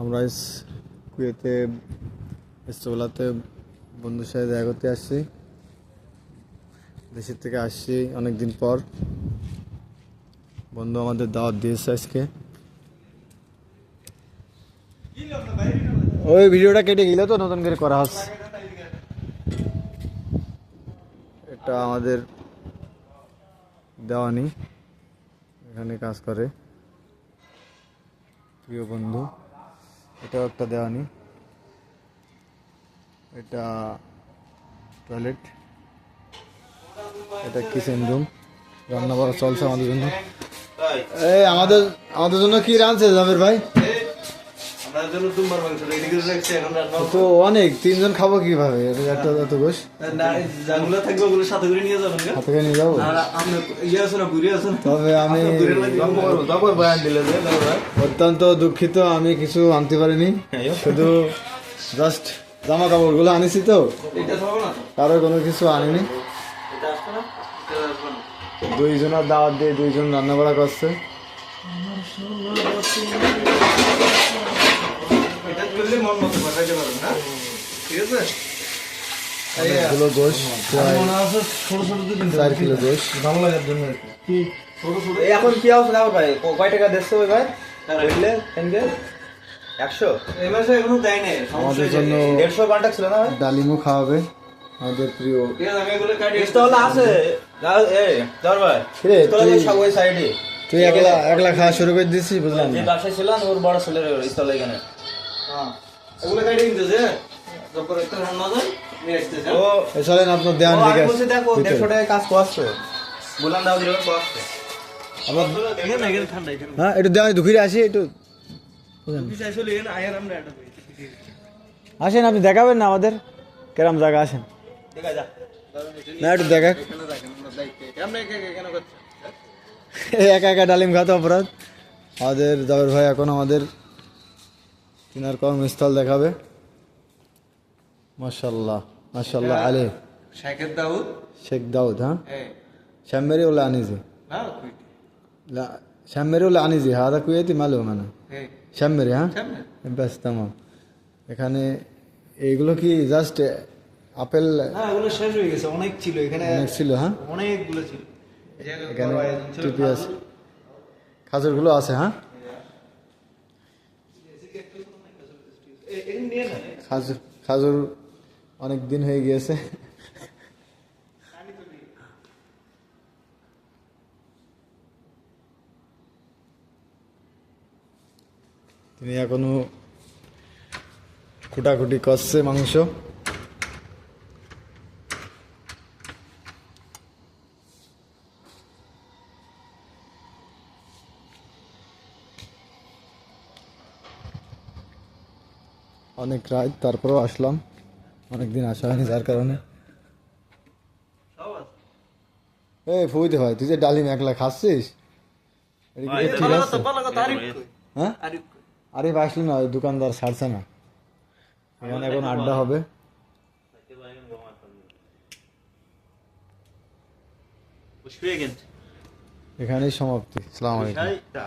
আমরা কুয়েতে ইস্তবেলাতে বন্ধুর সাথে দেখা করতে আসছি। দেশের থেকে আসছি অনেক দিন পর। বন্ধু আমাদের দাওয়াত দিয়েছে আজকে। ওই ভিডিওটা কেটে গেলে তো নতুন করে করা হচ্ছে। এটা আমাদের দেওয়ানি। এখানে কাজ করে। প্রিয় বন্ধু, এটাও একটা দেওয়ানি। এটা টয়লেট এটা কিচেন রুম রান্না করা চলছে আমাদের জন্য। এই, আমাদের আমাদের জন্য কি রাঁধছে জাবের ভাই? তো অনেক তিনজন খাব কীভাবে? এটা এত এত গোস না থাকবে ওগুলো সাথে করে নিয়ে যাবেন গা। করে নিয়ে যাব? ইয়ে আছে না ঘুরে আছে তবে আমি অত্যন্ত দুঃখিত আমি কিছু আনতে পারিনি। শুধু জাস্ট জামা কাপড়গুলো আনিছি তো? কারও কোনো কিছু আনিনি। এটা আসবে না? এটা আসবে না? দুইজনের দাওয়াত দিয়ে দুইজন রান্না বাড়া করছে করলে মন মতো পাঠাইতে পারবেন না ঠিক আছে? অনেকগুলো গোশ প্রায় মনে আছে ছোট ছোট চার কিলো গোশ ভালো লাগার জন্য কি। কি? ছোট ছোট এখন কি অবস্থা? দেখো ভাই কয় টাকা দিচ্ছে ওই ভাই বুঝলে? একশো? এই মাসে এখনও দেয় নাই আমাদের জন্য দেড়শো কন্টাক্ট ছিল না ভাই? ডালিমও খাওয়াবে। আমাদের প্রিয়। আছে তুই- ওই সাইডে তুই একলা একলা খাওয়া শুরু করে দিছিস বুঝলাম। যে না ব্যবসায়ী ছিল না, ওর বড় ছেলের স্থলে এখানে। চলেন আপনার দেওয়ান দিকে দেড়শো টাকায় কাজ করছে বললাম দাও দিলে হ্যাঁ একটু দেওয়ান ঘুরে আসি একটু আসেন আপনি দেখাবেন না আমাদের? কেরম জায়গা আসেন। না একটু দেখা। একা একা ডালিম খাতে অপরাধ। আমাদের জাবের ভাই এখন আমাদের তিনার কর্মস্থল দেখাবে। মাশাল্লাহ মাসাল্লাহ আলে। শেখের দাউদ? শেখ দাউদ হ্যাঁ? শ্যামেরি ওলা আনিজি। শ্যামেরি ওলা আনিজি হাদা কুয়েতি মালুম মানে শ্যামেরি হ্যাঁ? হ্যাঁ? ব্যাস তামাম। এখানে এইগুলো কি জাস্ট আপেল? এগুলো শেষ হয়ে গেছে অনেক ছিল। এখানে অনেক ছিল হ্যাঁ? অনেকগুলো ছিল। খাজুরগুলো আছে হ্যাঁ? খাজুর খাজুর অনেক দিন হয়ে গিয়েছে। তিনি এখনও খুটাখুটি করছে মাংস। অনেক রাত তারপরেও আসলাম। অনেকদিন আসা হয়নি যার কারণে। এই ফুইতে ভাই তুই যে ডালিম একলা খাচ্ছিস? ঠিক আছে। হ্যাঁ? তারিখ কই? আরে আসলি না দোকানদার ছাড়ছে না। এখানে এখন আড্ডা হবে। এখানেই সমাপ্তি। সালাম আলাইকুম। সেইটা